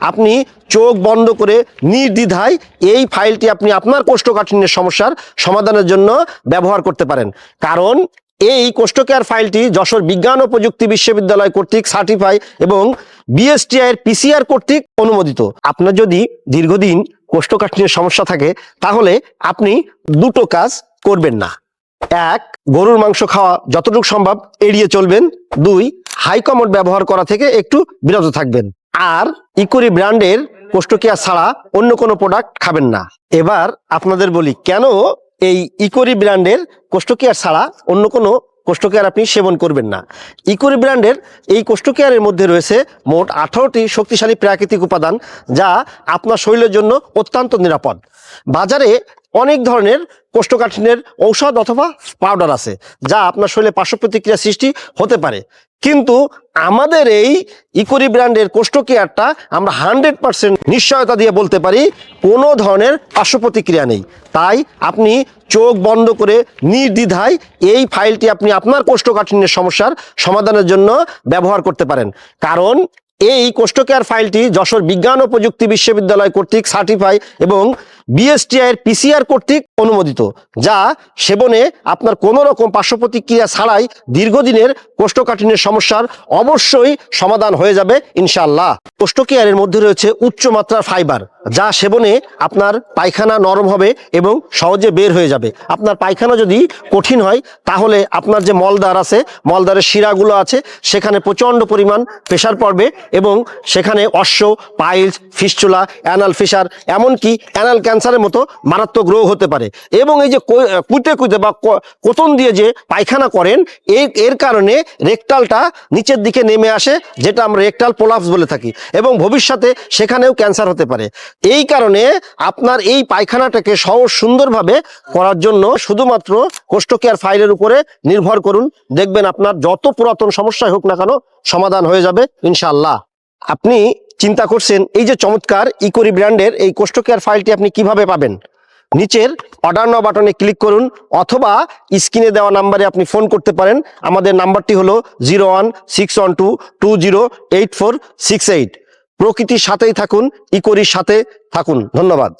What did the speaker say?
আপনি চোখ বন্ধ করে নির্দ্বিধায় এই ফাইলটি আপনি আপনার কোষ্ঠকাঠিন্যের সমস্যার সমাধানের জন্য ব্যবহার করতে পারেন। কারণ এই কোষ্ঠকেয়ার ফাইলটি যশোর বিজ্ঞান ও প্রযুক্তি বিশ্ববিদ্যালয় কর্তৃক সার্টিফাই এবং বিএসটিআই এর পিসিআর কর্তৃক অনুমোদিত। আপনার যদি দীর্ঘদিন কোষ্ঠকাঠিন্যের সমস্যা থাকে, তাহলে আপনি দুটো কাজ করবেন না। এক, গরুর মাংস খাওয়া যতটুকু সম্ভব এড়িয়ে চলবেন। দুই, হাই কমোড ব্যবহার করা থেকে একটু বিরত থাকবেন। আর ইকুরি ব্র্যান্ডের কোষ্ঠকেয়ার ছাড়া অন্য কোনো প্রোডাক্ট খাবেন না। এবার আপনাদের বলি, কেন এই ইকোরি ব্র্যান্ডের কোষ্ঠকেয়ার ছাড়া অন্য কোনো কোষ্ঠকেয়ার আপনি সেবন করবেন না? ইকোরি ব্র্যান্ডের এই কোষ্ঠকেয়ারের মধ্যে রয়েছে মোট আঠারোটি শক্তিশালী প্রাকৃতিক উপাদান যা আপনার শরীরের জন্য অত্যন্ত নিরাপদ। বাজারে অনেক ধরনের কোষ্ঠকাঠিন্যের ঔষধ অথবা পাউডার আছে, যা আপনার শরীরে পার্শ্ব প্রতিক্রিয়া সৃষ্টি হতে পারে। কিন্তু আমাদের এই ইকোরি ব্র্যান্ডের কোষ্ঠ কেয়ারটা আমরা হান্ড্রেড পার্সেন্ট নিশ্চয়তা দিয়ে বলতে পারি, কোনো ধরনের পার্শ্ব প্রতিক্রিয়া নেই। তাই আপনি চোখ বন্ধ করে নির্দ্বিধায় এই ফাইলটি আপনি আপনার কোষ্ঠকাঠিন্যের সমস্যার সমাধানের জন্য ব্যবহার করতে পারেন। কারণ এই কোষ্ঠকেয়ার ফাইলটি যশোর বিজ্ঞান ও প্রযুক্তি বিশ্ববিদ্যালয় কর্তৃক সার্টিফাই এবং বিএসটিআই এর পিসিআর কর্তৃক অনুমোদিত, যা সেবনে আপনার কোনো রকম পার্শ্ব প্রতিক্রিয়া ছাড়াই দীর্ঘদিনের কোষ্ঠকাঠিন্যের সমস্যার অবশ্যই সমাধান হয়ে যাবে, ইনশাআল্লাহ। কোষ্ঠকেয়ারের মধ্যে রয়েছে উচ্চ মাত্রার ফাইবার, যা সেবনে আপনার পায়খানা নরম হবে এবং সহজে বের হয়ে যাবে। আপনার পায়খানা যদি কঠিন হয়, তাহলে আপনার যে মলদ্বার আছে, মলদ্বারের শিরাগুলো আছে, সেখানে প্রচণ্ড পরিমাণ প্রেশার পড়বে এবং সেখানে অশ্ব, পাইলস ফিস্চুলা অ্যানাল ফিসার এমনকি অ্যানাল ক্যান্সারের মতো মারাত্মক রোগ হতে পারে। এবং এই যে কুতে কুতে বা কোতন দিয়ে যে পায়খানা করেন এই এর কারণে রেকটালটা নিচের দিকে নেমে আসে, যেটা আমরা রেকটাল পোলাপস বলে থাকি। এবং ভবিষ্যতে সেখানেও ক্যান্সার হতে পারে। এই কারণে আপনার এই পায়খানাটাকে সহজ সুন্দরভাবে করার জন্য শুধুমাত্র কোষ্ঠকেয়ার ফাইলের উপরে নির্ভর করুন। দেখবেন আপনার যত পুরাতন সমস্যাই হোক না কেন সমাধান হয়ে যাবে, ইনশাআল্লাহ। আপনি চিন্তা করছেন, এই যে চমৎকার ইকোরি ব্র্যান্ডের এই কোষ্ঠকেয়ার ফাইলটি আপনি কীভাবে পাবেন? নিচের অর্ডার নাও বাটনে ক্লিক করুন, অথবা স্ক্রিনে দেওয়া নাম্বারে আপনি ফোন করতে পারেন। আমাদের নাম্বারটি হলো zero one, six one two two zero eight four, six eight. প্রকৃতির সাথেই থাকুন, ইকোরির সাথে থাকুন। ধন্যবাদ।